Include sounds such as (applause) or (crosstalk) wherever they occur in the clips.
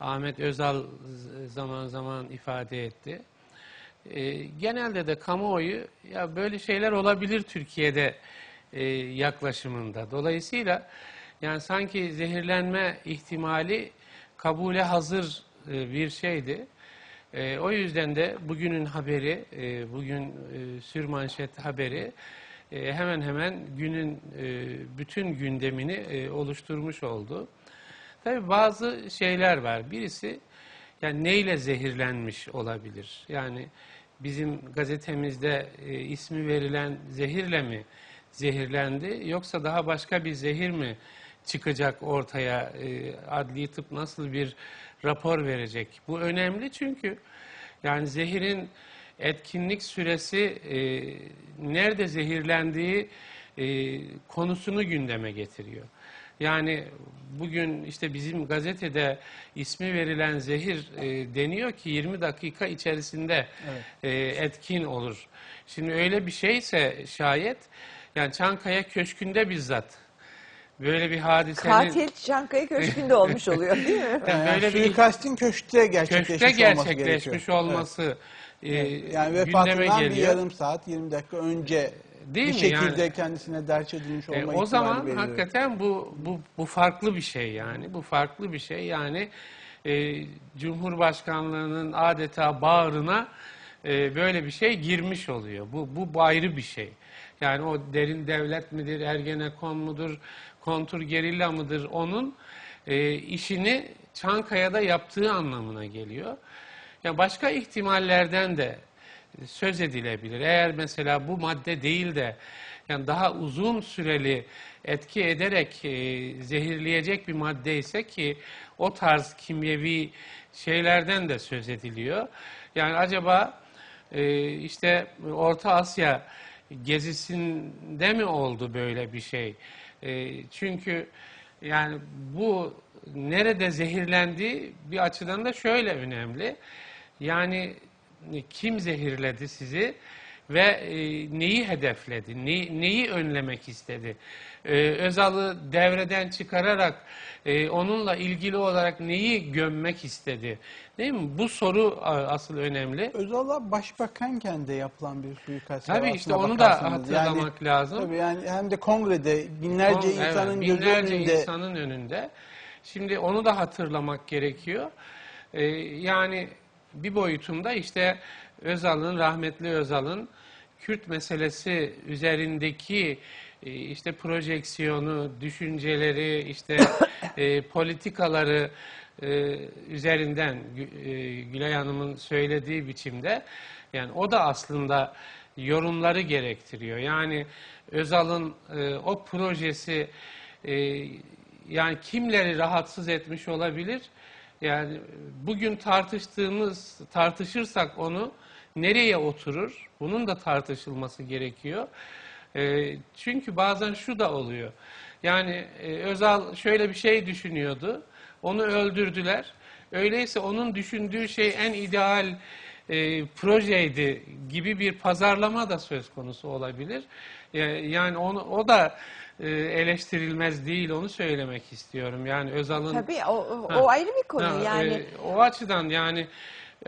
Ahmet Özal zaman zaman ifade etti. E, genelde de kamuoyu ya böyle şeyler olabilir Türkiye'de e, yaklaşımında. Dolayısıyla yani sanki zehirlenme ihtimali kabule hazır e, bir şeydi. E, o yüzden de bugünün haberi, e, bugün e, sürmanşet haberi e, hemen hemen günün e, bütün gündemini e, oluşturmuş oldu. Tabii bazı şeyler var. Birisi yani neyle zehirlenmiş olabilir? Yani bizim gazetemizde e, ismi verilen zehirle mi zehirlendi yoksa daha başka bir zehir mi çıkacak ortaya? E, adli tıp nasıl bir rapor verecek? Bu önemli çünkü yani zehirin etkinlik süresi e, nerede zehirlendiği e, konusunu gündeme getiriyor. Yani bugün işte bizim gazetede ismi verilen zehir e, deniyor ki 20 dakika içerisinde Evet. e, etkin olur. Şimdi öyle bir şeyse şayet yani Çankaya Köşkü'nde bizzat böyle bir hadisenin Katil Çankaya Köşkü'nde (laughs) olmuş oluyor değil mi? Yani Yani böyle bir- suikastin köşkte gerçekleşmiş, köşkte olması gerçekleşmiş gerekiyor. olması e, Evet. Yani gündeme vefatından bir geliyor. yarım saat, 20 dakika önce Değil bir mi? şekilde Yani- kendisine derç edilmiş olma E, o zaman belirli. hakikaten bu, bu bu farklı bir şey yani. Bu farklı bir şey yani e, Cumhurbaşkanlığının adeta bağrına e, böyle bir şey girmiş oluyor. Bu bu ayrı bir şey. Yani o derin devlet midir, Ergenekon mudur, kontur gerilla mıdır onun e, işini Çankaya'da yaptığı anlamına geliyor. Yani başka ihtimallerden de söz edilebilir. Eğer mesela bu madde değil de yani daha uzun süreli etki ederek e, zehirleyecek bir madde ise ki o tarz kimyevi şeylerden de söz ediliyor. Yani acaba e, işte Orta Asya gezisinde mi oldu böyle bir şey? E, çünkü yani bu nerede zehirlendiği bir açıdan da şöyle önemli. Yani kim zehirledi sizi ve e, neyi hedefledi, ne- neyi önlemek istedi? E, Özal'ı devreden çıkararak e, onunla ilgili olarak neyi gömmek istedi? Değil mi? Bu soru asıl önemli. Özal'a başbakanken de yapılan bir suikast. Tabii işte onu da hatırlamak lazım. Tabii yani hem de kongrede binlerce Evet, insanın gözü binlerce önünde insanın önünde. Şimdi onu da hatırlamak gerekiyor. Ee, yani bir boyutunda işte Özal'ın, rahmetli Özal'ın Kürt meselesi üzerindeki e, işte projeksiyonu, düşünceleri, işte (coughs) e, politikaları e, üzerinden e, Gülay Hanım'ın söylediği biçimde yani o da aslında yorumları gerektiriyor. Yani Özal'ın e, o projesi e, yani kimleri rahatsız etmiş olabilir? Yani bugün tartıştığımız, tartışırsak onu nereye oturur? Bunun da tartışılması gerekiyor. E, çünkü bazen şu da oluyor. Yani e, Özal şöyle bir şey düşünüyordu. Onu öldürdüler. Öyleyse onun düşündüğü şey en ideal e, projeydi gibi bir pazarlama da söz konusu olabilir. E, yani onu, o da e, eleştirilmez değil onu söylemek istiyorum. Yani Özal'ın Tabii o, o, Ha. ayrı bir konu Ha, yani. e, o açıdan yani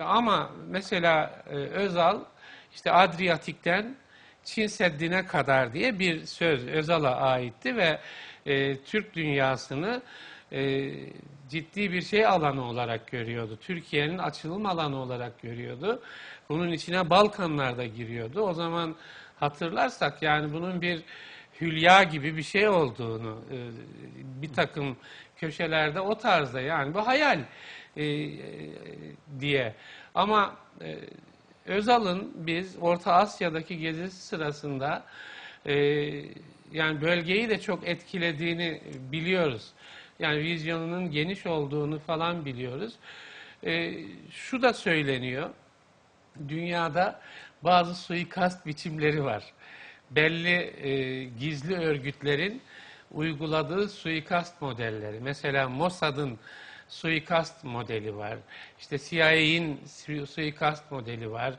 ama mesela e, Özal işte Adriyatik'ten Çin Seddi'ne kadar diye bir söz Özal'a aitti ve e, Türk dünyasını e, ciddi bir şey alanı olarak görüyordu. Türkiye'nin açılım alanı olarak görüyordu. Bunun içine Balkanlar da giriyordu. O zaman hatırlarsak yani bunun bir hülya gibi bir şey olduğunu e, bir takım köşelerde o tarzda yani bu hayal e, e, diye. Ama Özal'ın biz Orta Asya'daki gezisi sırasında yani bölgeyi de çok etkilediğini biliyoruz. Yani vizyonunun geniş olduğunu falan biliyoruz. Şu da söyleniyor. Dünyada bazı suikast biçimleri var. Belli e, gizli örgütlerin uyguladığı suikast modelleri. Mesela Mossad'ın suikast modeli var. İşte CIA'in su- suikast modeli var.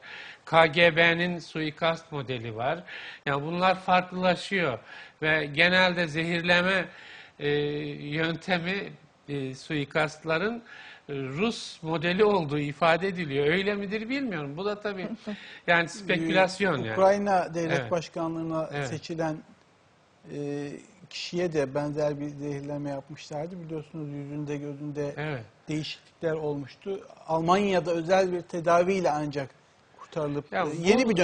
KGB'nin suikast modeli var. Yani bunlar farklılaşıyor ve genelde zehirleme e, yöntemi e, suikastların Rus modeli olduğu ifade ediliyor. Öyle midir bilmiyorum. Bu da tabii (laughs) yani spekülasyon yani. Ukrayna devlet Evet. başkanlığına Evet. seçilen e, kişiye de benzer bir zehirleme yapmışlardı. Biliyorsunuz yüzünde gözünde Evet. değişiklikler olmuştu. Almanya'da özel bir tedaviyle ancak kurtarılıp Ya e, yeni bu- bir